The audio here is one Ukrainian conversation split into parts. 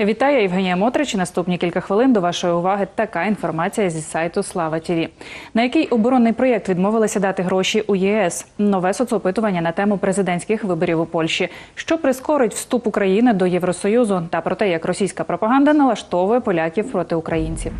Вітаю, Євгенія Мотрич. Наступні кілька хвилин до вашої уваги така інформація зі сайту Слава ТІВІ. На який оборонний проєкт відмовилися дати гроші у ЄС? Нове соцопитування на тему президентських виборів у Польщі, що прискорить вступ України до Євросоюзу, та про те, як російська пропаганда налаштовує поляків проти українців.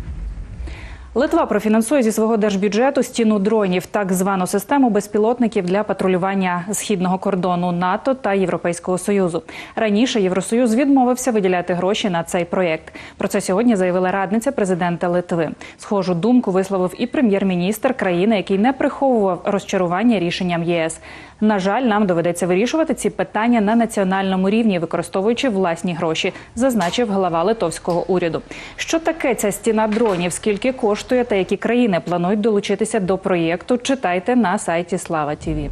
Литва профінансує зі свого держбюджету стіну дронів, так звану систему безпілотників для патрулювання східного кордону НАТО та Європейського союзу. Раніше Євросоюз відмовився виділяти гроші на цей проєкт. Про це сьогодні заявила радниця президента Литви. Схожу думку висловив і прем'єр-міністр країни, який не приховував розчарування рішенням ЄС. На жаль, нам доведеться вирішувати ці питання на національному рівні, використовуючи власні гроші, зазначив глава литовського уряду. Що таке ця стіна дронів? Скільки коштує та які країни планують долучитися до проєкту? Читайте на сайті Слава Тіві.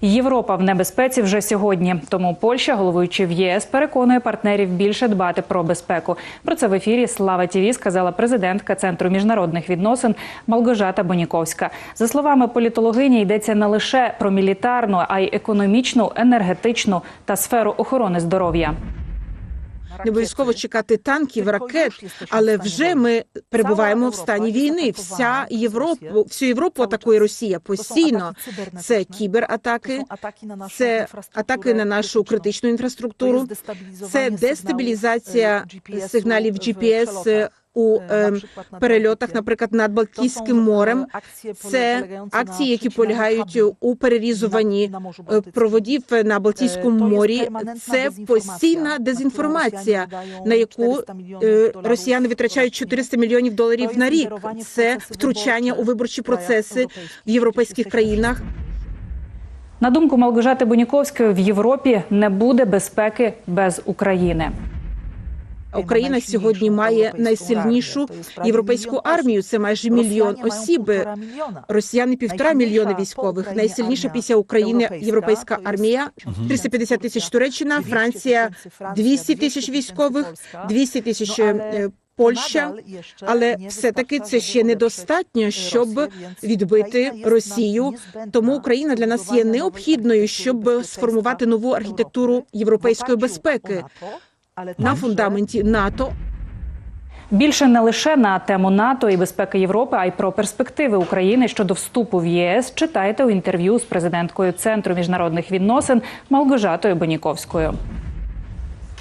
Європа в небезпеці вже сьогодні. Тому Польща, головуючи в ЄС, переконує партнерів більше дбати про безпеку. Про це в ефірі Слава Тіві сказала президентка Центру міжнародних відносин Малгожата Боніковська. За словами політологині, йдеться не лише про мілітарну, а й економічну, енергетичну та сферу охорони здоров'я. Не обов'язково чекати танків, ракет, але вже ми перебуваємо в стані війни. Вся Європу, всю Європу атакує Росія постійно. Це кібератаки, це атаки на нашу критичну. інфраструктуру, це дестабілізація сигналів GPS у е, перельотах, наприклад, над Балтійським морем. Це акції, які полягають у перерізуванні е, проводів на Балтійському морі. Це постійна дезінформація, на яку е, росіяни витрачають 400 мільйонів доларів на рік. Це втручання у виборчі процеси в європейських країнах. На думку Малгожати Боніковської, в Європі не буде безпеки без України. Україна сьогодні має найсильнішу європейську армію. Це майже мільйон осіб. Росіяни півтора мільйони військових. Найсильніша після України європейська армія. 350 тисяч Туреччина, Франція 200 тисяч військових, 200 тисяч е, Польща, але все таки це ще недостатньо, щоб відбити Росію. Тому Україна для нас є необхідною, щоб сформувати нову архітектуру європейської безпеки на фундаменті НАТО. Більше не лише на тему НАТО і безпеки Європи, а й про перспективи України щодо вступу в ЄС. Читайте у інтерв'ю з президенткою Центру міжнародних відносин Малгожатою Боніковською.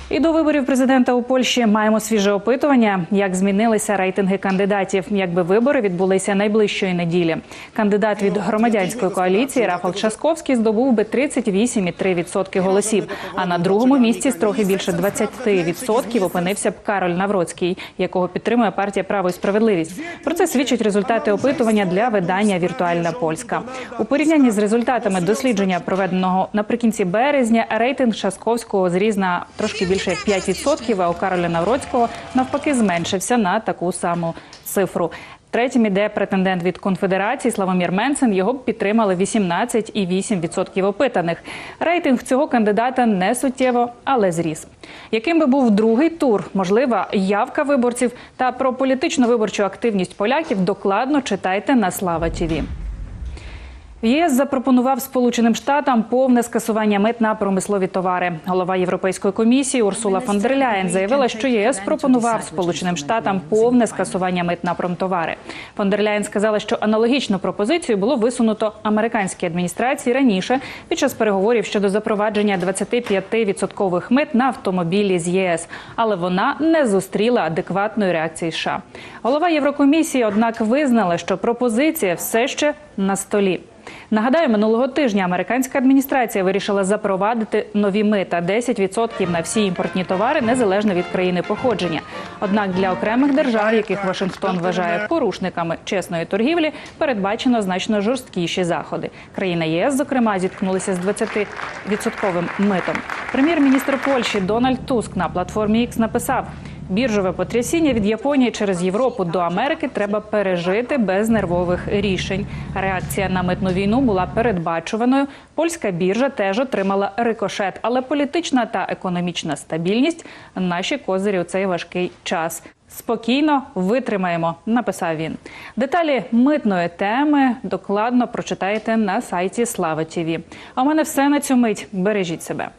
І до виборів президента у Польщі маємо свіже опитування, як змінилися рейтинги кандидатів, якби вибори відбулися найближчої неділі. Кандидат від громадянської коаліції Рафал Часковський здобув би 38,3% голосів. А на другому місці з трохи більше 20% опинився б Кароль Навроцький, якого підтримує партія Право і справедливість. Про це свідчать результати опитування для видання Віртуальна Польська у порівнянні з результатами дослідження, проведеного наприкінці березня. Рейтинг Часковського зріз на трошки більше більше 5%, а у Кароля Навроцького навпаки зменшився на таку саму цифру. Третім іде претендент від конфедерації Славомір Менсен. Його підтримали 18,8% опитаних. Рейтинг цього кандидата не суттєво, але зріс. Яким би був другий тур, можлива явка виборців та про політичну виборчу активність поляків докладно читайте на Слава ТІВІ. ЄС запропонував Сполученим Штатам повне скасування мит на промислові товари. Голова Європейської комісії Урсула фон дер Ляєн заявила, що ЄС пропонував Сполученим Штатам повне скасування мит на промтовари. Фон дер Ляєн сказала, що аналогічну пропозицію було висунуто американській адміністрації раніше під час переговорів щодо запровадження 25% мит на автомобілі з ЄС, але вона не зустріла адекватної реакції. США. голова Єврокомісії, однак, визнала, що пропозиція все ще на столі. Нагадаю, минулого тижня американська адміністрація вирішила запровадити нові мита 10% на всі імпортні товари незалежно від країни походження. Однак для окремих держав, яких Вашингтон вважає порушниками чесної торгівлі, передбачено значно жорсткіші заходи. Країна ЄС, зокрема, зіткнулися з 20-відсотковим митом. Прем'єр-міністр Польщі Дональд Туск на платформі X написав. Біржове потрясіння від Японії через Європу до Америки треба пережити без нервових рішень. Реакція на митну війну була передбачуваною. Польська біржа теж отримала рикошет, але політична та економічна стабільність наші козирі у цей важкий час. Спокійно витримаємо, написав він. Деталі митної теми докладно прочитаєте на сайті Слава Тіві. А у мене все на цю мить. Бережіть себе.